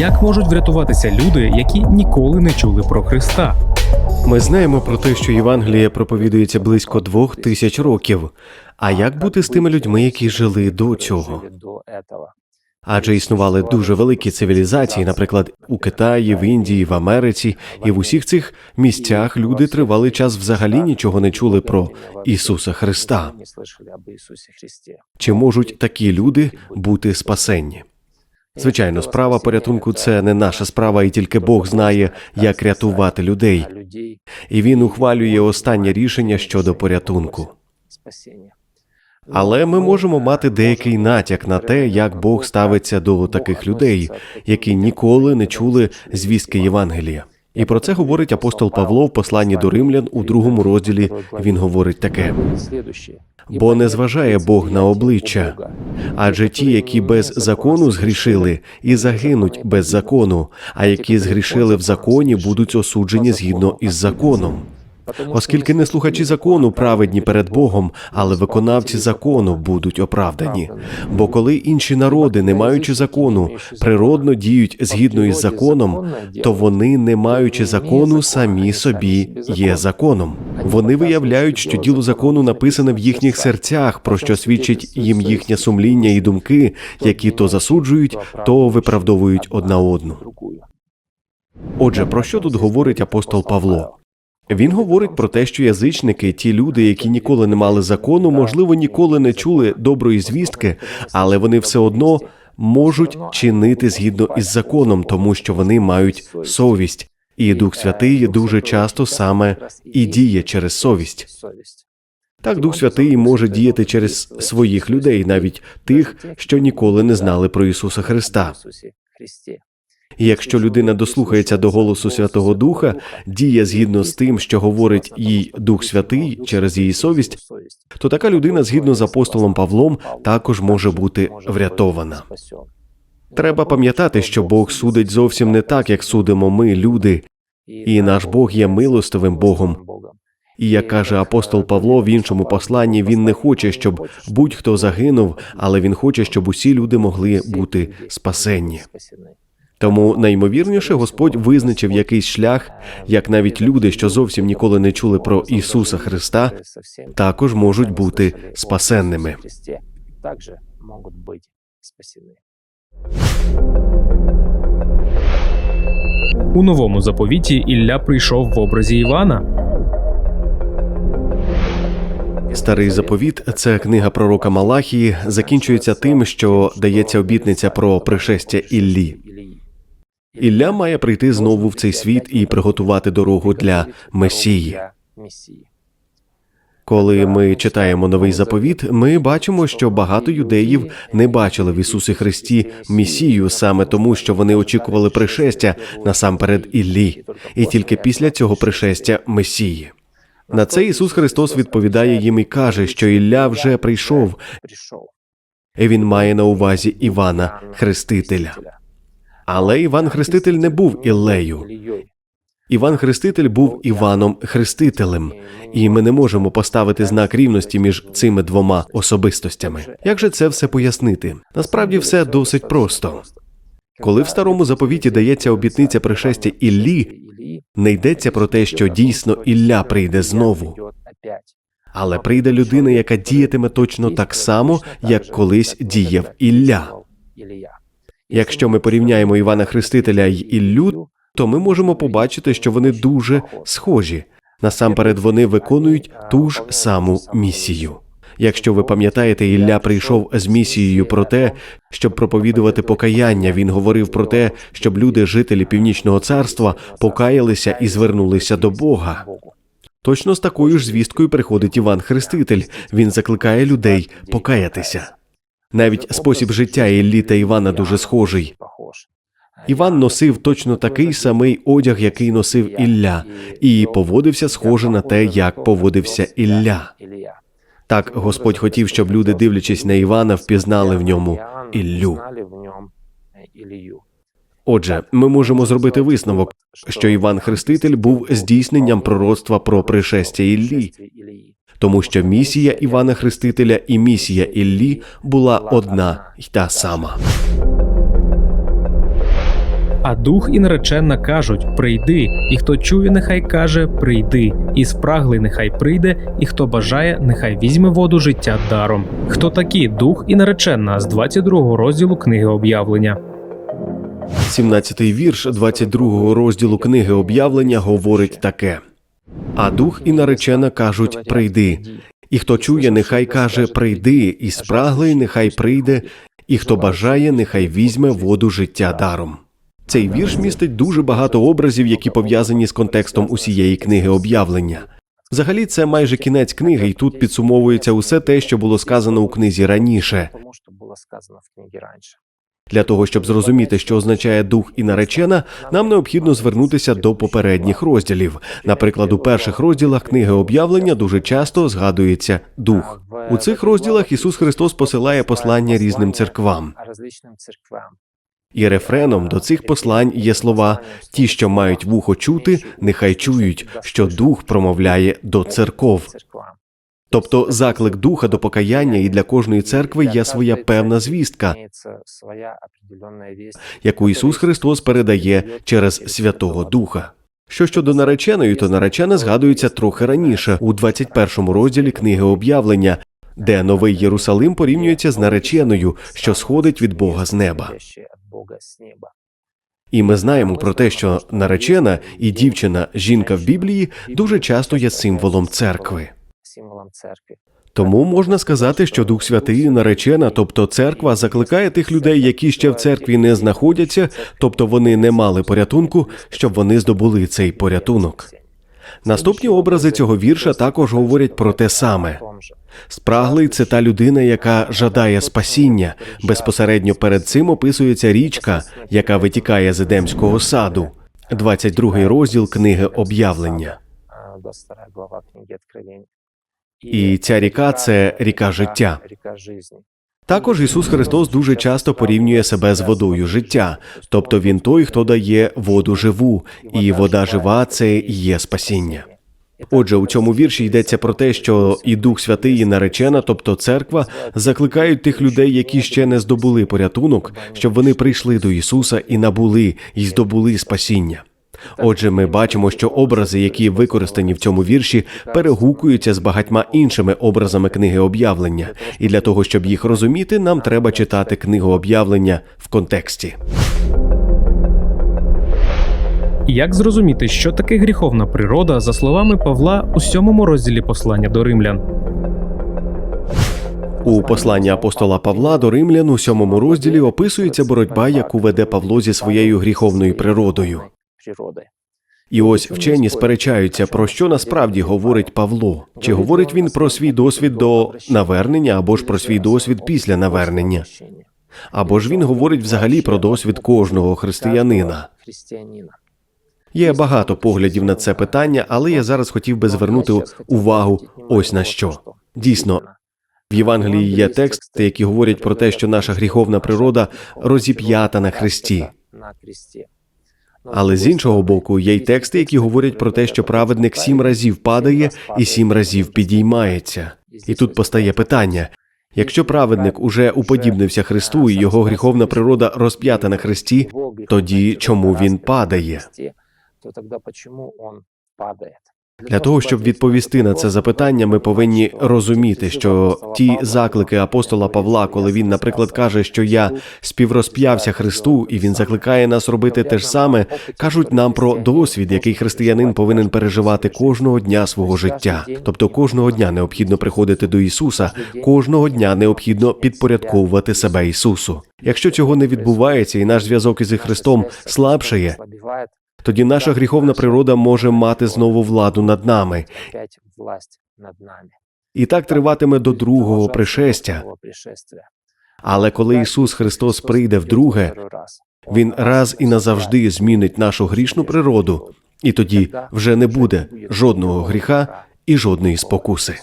Як можуть врятуватися люди, які ніколи не чули про Христа? Ми знаємо про те, що Євангеліє проповідується близько двох тисяч років. А як бути з тими людьми, які жили до цього? Адже існували дуже великі цивілізації, наприклад, у Китаї, в Індії, в Америці, і в усіх цих місцях люди тривалий час взагалі нічого не чули про Ісуса Христа. Чи можуть такі люди бути спасенні? Звичайно, справа порятунку це не наша справа, і тільки Бог знає, як рятувати людей. І він ухвалює останнє рішення щодо порятунку. Але ми можемо мати деякий натяк на те, як Бог ставиться до таких людей, які ніколи не чули звістки Євангелія. І про це говорить апостол Павло в посланні до римлян у другому розділі. Він говорить таке: бо не зважає Бог на обличчя, адже ті, які без закону згрішили, і загинуть без закону, а які згрішили в законі, будуть осуджені згідно із законом. Оскільки не слухачі закону праведні перед Богом, але виконавці закону будуть оправдані. Бо коли інші народи, не маючи закону, природно діють згідно із законом, то вони, не маючи закону, самі собі є законом. Вони виявляють, що діло закону написане в їхніх серцях, про що свідчить їм їхнє сумління і думки, які то засуджують, то виправдовують одна одну. Отже, про що тут говорить апостол Павло? Він говорить про те, що язичники, ті люди, які ніколи не мали закону, можливо, ніколи не чули доброї звістки, але вони все одно можуть чинити згідно із законом, тому що вони мають совість. І Дух Святий дуже часто саме і діє через совість. Так, Дух Святий може діяти через своїх людей, навіть тих, що ніколи не знали про Ісуса Христа. Якщо людина дослухається до голосу Святого Духа, діє згідно з тим, що говорить їй Дух Святий через її совість, то така людина, згідно з апостолом Павлом, також може бути врятована. Треба пам'ятати, що Бог судить зовсім не так, як судимо ми, люди, і наш Бог є милостивим Богом. І як каже апостол Павло в іншому посланні, він не хоче, щоб будь-хто загинув, але він хоче, щоб усі люди могли бути спасенні. Тому найімовірніше Господь визначив якийсь шлях, як навіть люди, що зовсім ніколи не чули про Ісуса Христа, також можуть бути спасенними. Также могут быть спасены. У новому заповіті Ілля прийшов в образі Івана. Старий заповіт, це книга пророка Малахії, закінчується тим, що дається обітниця про пришестя Іллі. Ілля має прийти знову в цей світ і приготувати дорогу для Месії. Коли ми читаємо новий заповіт, ми бачимо, що багато юдеїв не бачили в Ісусі Христі Месію саме тому, що вони очікували пришестя насамперед Іллі, і тільки після цього пришестя Месії. На це Ісус Христос відповідає їм і каже, що Ілля вже прийшов, і він має на увазі Івана Хрестителя. Але Іван Хреститель не був Іллею. Іван Хреститель був Іваном Хрестителем, і ми не можемо поставити знак рівності між цими двома особистостями. Як же це все пояснити? Насправді все досить просто. Коли в старому заповіті дається обітниця пришестя Іллі, не йдеться про те, що дійсно Ілля прийде знову, але прийде людина, яка діятиме точно так само, як колись діяв Ілля. Якщо ми порівняємо Івана Хрестителя й Іллю, то ми можемо побачити, що вони дуже схожі. Насамперед, вони виконують ту ж саму місію. Якщо ви пам'ятаєте, Ілля прийшов з місією про те, щоб проповідувати покаяння. Він говорив про те, щоб люди, жителі північного царства, покаялися і звернулися до Бога. Точно з такою ж звісткою приходить Іван Хреститель. Він закликає людей покаятися. Навіть спосіб життя Іллі та Івана дуже схожий. Іван носив точно такий самий одяг, який носив Ілля, і поводився схоже на те, як поводився Ілля. Так Господь хотів, щоб люди, дивлячись на Івана, впізнали в ньому Іллю. Отже, ми можемо зробити висновок, що Іван Хреститель був здійсненням пророцтва про пришестя Іллі. Тому що місія Івана Хрестителя і місія Іллі була одна й та сама. А дух і наречена кажуть: Прийди, і хто чує, нехай каже Прийди, і спраглий нехай прийде, і хто бажає, нехай візьме воду життя даром. Хто такі дух і наречена з 22 розділу книги об'явлення. 17-й вірш 22-го розділу книги об'явлення говорить таке: А дух і наречена кажуть: Прийди. І хто чує, нехай каже Прийди, і спраглий нехай прийде, і хто бажає, нехай візьме воду життя даром. Цей вірш містить дуже багато образів, які пов'язані з контекстом усієї книги об'явлення. Взагалі, це майже кінець книги, і тут підсумовується усе те, що було сказано у книзі раніше. Для того, щоб зрозуміти, що означає дух і наречена, нам необхідно звернутися до попередніх розділів. Наприклад, у перших розділах книги об'явлення дуже часто згадується дух. У цих розділах Ісус Христос посилає послання різним церквам. І рефреном до цих послань є слова: ті, що мають вухо чути, нехай чують, що дух промовляє до церков. Тобто заклик духа до покаяння, і для кожної церкви є своя певна звістка, яку Ісус Христос передає через Святого Духа. Що щодо нареченої, то наречена згадується трохи раніше, у 21 розділі книги об'явлення, де новий Єрусалим порівнюється з нареченою, що сходить від Бога з неба. І ми знаємо про те, що наречена і дівчина, жінка в Біблії дуже часто є символом церкви. Символом церкви. Тому можна сказати, що Дух Святий наречена, тобто церква, закликає тих людей, які ще в церкві не знаходяться, тобто вони не мали порятунку, щоб вони здобули цей порятунок. Наступні образи цього вірша також говорять про те саме. Спраглий це та людина, яка жадає спасіння. Безпосередньо перед цим описується річка, яка витікає з Едемського саду. 22 розділ книги об'явлення. І ця ріка це ріка життя. Також Ісус Христос дуже часто порівнює себе з водою життя, тобто Він той, хто дає воду живу, і вода жива це є спасіння. Отже, у цьому вірші йдеться про те, що і Дух Святий, і наречена, тобто церква, закликають тих людей, які ще не здобули порятунок, щоб вони прийшли до Ісуса і набули і здобули спасіння. Отже, ми бачимо, що образи, які використані в цьому вірші, перегукуються з багатьма іншими образами книги об'явлення, і для того, щоб їх розуміти, нам треба читати книгу об'явлення в контексті. Як зрозуміти, що таке гріховна природа, за словами Павла у сьомому розділі послання до римлян? У посланні апостола Павла до римлян у сьомому розділі описується боротьба, яку веде Павло зі своєю гріховною природою. Природи. І ось вчені сперечаються, про що насправді говорить Павло. Чи говорить він про свій досвід до навернення, або ж про свій досвід після навернення, або ж він говорить взагалі про досвід кожного християнина. Є багато поглядів на це питання, але я зараз хотів би звернути увагу ось на що. Дійсно, в Євангелії є тексти, які говорять про те, що наша гріховна природа розіп'ята на хресті. Але з іншого боку, є й тексти, які говорять про те, що праведник сім разів падає і сім разів підіймається. І тут постає питання: якщо праведник уже уподібнився Христу і його гріховна природа розп'ята на хресті, тоді чому він падає? То тоді чому він падає? Для того, щоб відповісти на це запитання, ми повинні розуміти, що ті заклики апостола Павла, коли він, наприклад, каже, що я співрозп'явся Христу, і він закликає нас робити те ж саме, кажуть нам про досвід, який християнин повинен переживати кожного дня свого життя. Тобто кожного дня необхідно приходити до Ісуса, кожного дня необхідно підпорядковувати себе Ісусу. Якщо цього не відбувається, і наш зв'язок із Христом слабшає, тоді наша гріховна природа може мати знову владу над нами, власть над нами. і так триватиме до другого пришестя. Але коли Ісус Христос прийде вдруге, Він раз і назавжди змінить нашу грішну природу, і тоді вже не буде жодного гріха і жодної спокуси.